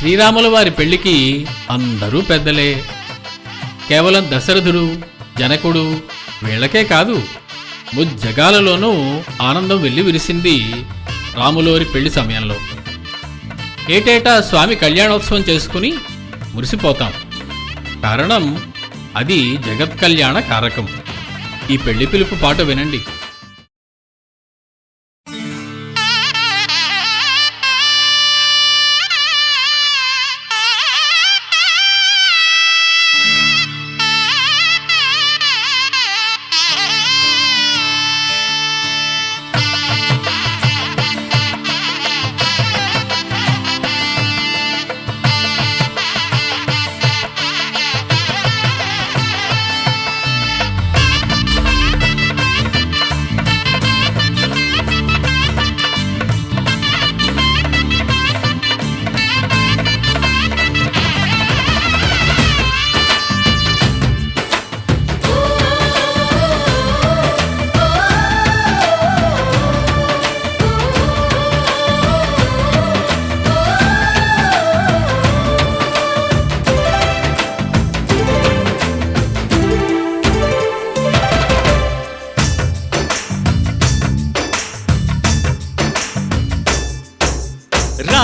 శ్రీరాముల వారి పెళ్ళికి అందరూ పెద్దలే. కేవలం దశరథుడు జనకుడు వీళ్ళకే కాదు ముజ్జగాలలోనూ ఆనందం వెళ్ళి విరిసింది రాములోరి పెళ్ళి సమయంలో. ఏటేటా స్వామి కళ్యాణోత్సవం చేసుకుని మురిసిపోతాం. కారణం అది జగత్ కళ్యాణ కారకం. ఈ పెళ్ళి పిలుపు పాట వినండి.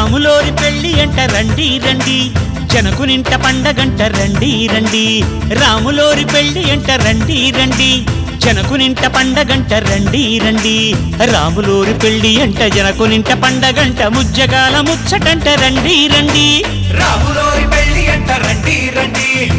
రాములోరి పెళ్ళి అంట రండి రండి. జనకునింట పండగంట రండి రండి. రాములోరి పెళ్ళి అంట రండి రండి. జనకునింట పండగంట రండి రండి. రాములోరి పెళ్ళి అంట జనకునింట పండగంట ముజ్జగాల ముచ్చటంట రండి రండి. రాములోరి పెళ్ళి అంట రండి రండి.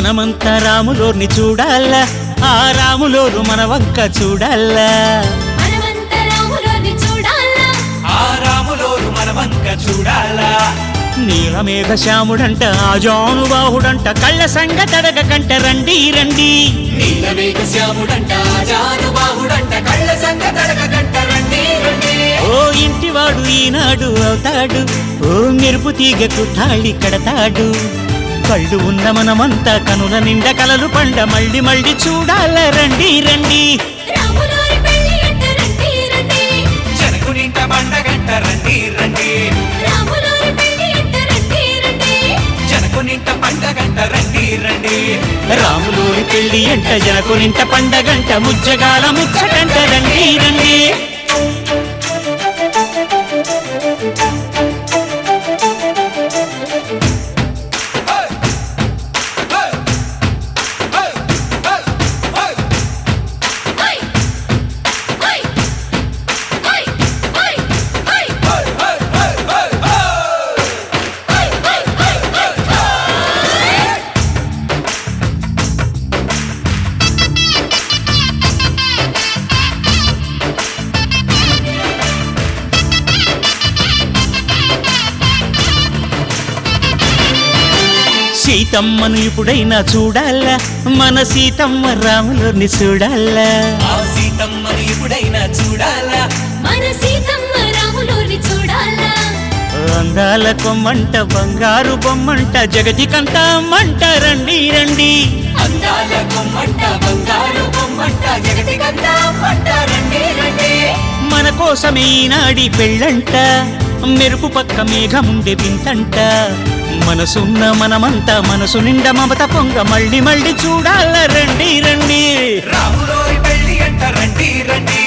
మనమంతా రాములోర్ని చూడాలా ఆ రాములోరు మన వంక చూడాలా మనమంత రాములోని చూడాలా ఆ రాములోరు మన వంక చూడాలా నీలమేఘ శ్యాముడంట ఆజాను బాహుడంట కళ్ళ సంగ తడగకంట రండి రండి. నీలమేఘ శ్యాముడంట జానుబాహుడంట కళ్ళ సంగ తడగంట రండి రండి. ఓ ఇంటివాడు ఈనాడు అవుతాడు ఓ మెరుపు తీగకు తాళి కడతాడు. కళ్ళు ఉన్న మనమంతా కనుల నిండా కలలు పండ మళ్ళీ మళ్ళీ చూడాల రండి రండి. రాములోని పెళ్ళి అంట రండి రండి. జనకునింట పండగంట రండి రండి. రాములోని పెళ్ళి సీతమ్మను ఇప్పుడైనా చూడాలా? మన సీతమ్మ రాములోని చూడాలా? ఆ సీతమ్మని ఎప్పుడైనా చూడాలా? మన సీతమ్మ రాములోని చూడాలా? అందాల కొమ్మంట బంగారు బొమ్మంట జగతికంతా మంట రండి రండి. అందాల కొమ్మంట బంగారు కొమ్మంట జగతికంతా మంట రండి రండి. మన కోసమే ఈనాడి పెళ్ళంట. మెరుపు పక్క మేఘముండే వింతంట. మనసున్న మనమంతా మనసు నిండా మమత పొంగ మళ్ళీ మళ్ళీ చూడాల రండి రండి. రాములోరి పెళ్ళి అంట రండి రండి.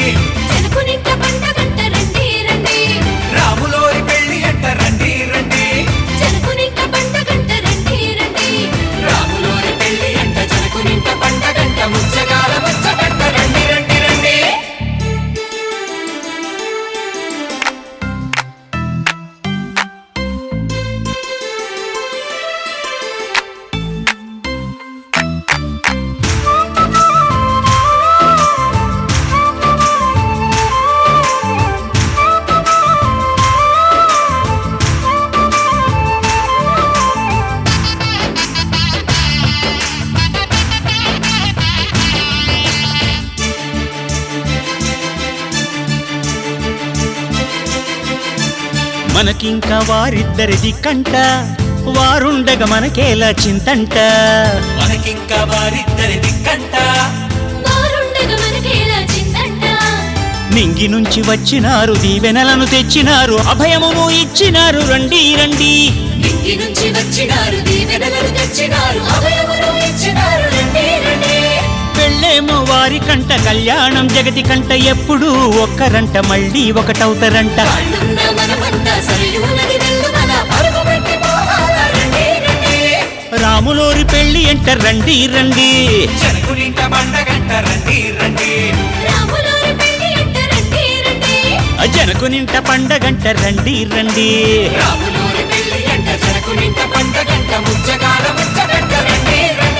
మనకింకా వారిద్దరిది కంట వారుండగా మనకేలా చింతంట. మనకింకా వారిద్దరి దిక్కంట వారుండగా మనకేలా చిందంట నింగి నుంచి వచ్చినారు దీవెనలను తెచ్చినారు అభయమును ఇచ్చినారు రండి రండి. ఇంటి నుంచి వచ్చినారు దీవెనలను తెచ్చినారు అభయమును ఇచ్చినారు రండి రండి. పెళ్ళేమో వారి కంట కళ్యాణం జగతి కంట ఎప్పుడు ఒక్కరంట మళ్ళీ ఒకటవుతారంట. రాములోరి పెళ్ళి ఎంట రండి రండి. జనకునింట పండగంట రండి రండి. పండగంట రండి రండి.